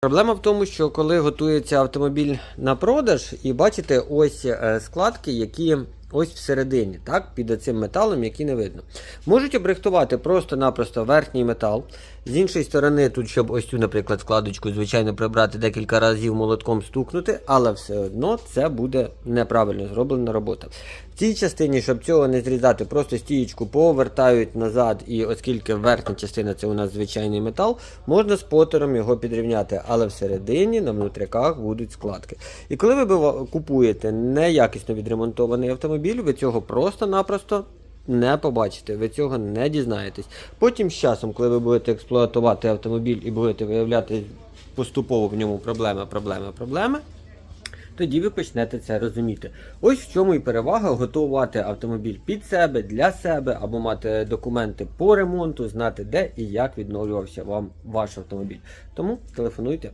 Проблема в тому, що коли готується автомобіль на продаж, і бачите ось е, складки, які ось всередині, так, під оцим металом, які не видно. Можуть обрихтувати просто-напросто верхній метал. З іншої сторони, тут, щоб ось цю, наприклад, складочку, звичайно, прибрати декілька разів молотком стукнути, але все одно це буде неправильно зроблена робота. В цій частині, щоб цього не зрізати, просто стієчку повертають назад, і оскільки верхня частина це у нас звичайний метал, можна спотером його підрівняти, але всередині на внутряках будуть складки. І коли ви купуєте неякісно відремонтований автомобіль, ви цього просто-напросто не побачите, ви цього не дізнаєтесь. Потім з часом, коли ви будете експлуатувати автомобіль і будете виявляти поступово в ньому проблеми, проблеми, проблеми, тоді ви почнете це розуміти. Ось в чому і перевага готувати автомобіль під себе, для себе, або мати документи по ремонту, знати де і як відновлювався вам ваш автомобіль. Тому телефонуйте.